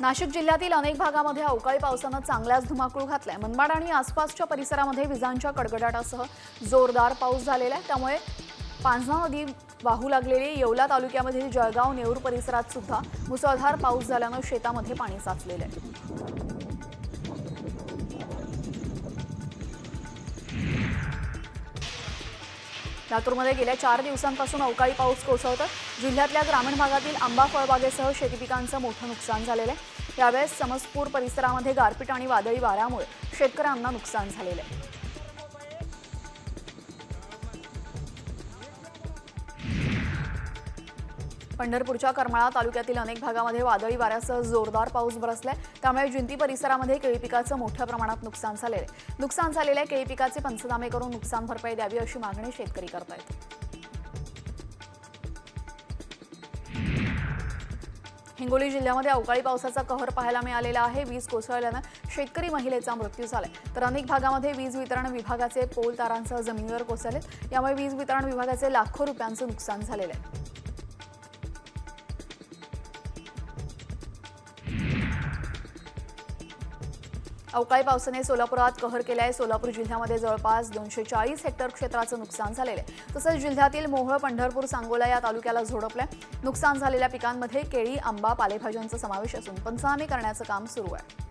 नाशिक जिल्ह्यातील अनेक भागामध्ये अवकाळी पावसानं चांगल्याच धुमाकूळ घातलाय. मनमाड आणि आसपासच्या परिसरामध्ये विजांच्या कडकडाटासह जोरदार पाऊस झालेला आहे त्यामुळे पांझा नदी वाहू लागलेली येवला तालुक्यामधील जळगाव नेऊर परिसरात सुद्धा मुसळधार पाऊस झाल्यानं शेतामध्ये पाणी साचलेलं आहे. लातूरमध्ये गेल्या चार दिवसांपासून अवकाळी पाऊस कोसळतोय. जिल्ह्यातल्या ग्रामीण भागातील आंबा फळबागेसह शेती पिकांचं मोठं नुकसान झालेलं आहे. यावेळेस समसपूर परिसरामध्ये गारपीट आणि वादळी वाऱ्यामुळे शेतकऱ्यांना नुकसान झालेलं आहे. पंढरपूरच्या करमाळा तालुक्यातील अनेक भागामध्ये वादळी वाऱ्यासह जोरदार पाऊस बरसलाय. त्यामुळे जिंती परिसरामध्ये केळी पिकाचं मोठ्या प्रमाणात नुकसान झालेलं आहे. नुकसान झालेल्या केळी पिकाचे पंचनामे करून नुकसान भरपाई द्यावी अशी मागणी शेतकरी करतायत. हिंगोली जिल्ह्यामध्ये अवकाळी पावसाचा कहर पाहायला मिळालेला आहे. वीज कोसळल्यानं शेतकरी महिलेचा मृत्यू झालाय. तर अनेक भागामध्ये वीज वितरण विभागाचे पोल तारांसह जमिनीवर कोसळलेत. यामुळे वीज वितरण विभागाचे लाखो रुपयांचं नुकसान झालेलं आहे. अवकाळी पावसाने सोलापुरात कहर केलाय. सोलापूर जिल्ह्यामध्ये जवळपास दोनशे चाळीस हेक्टर क्षेत्राचं नुकसान झालेलं आहे. तसंच जिल्ह्यातील मोहोळ पंढरपूर सांगोला या तालुक्याला झोडपलंय नुकसान झालेल्या पिकांमध्ये केळी आंबा पालेभाज्यांचा समावेश असून पंचनामे करण्याचं काम सुरू आहे.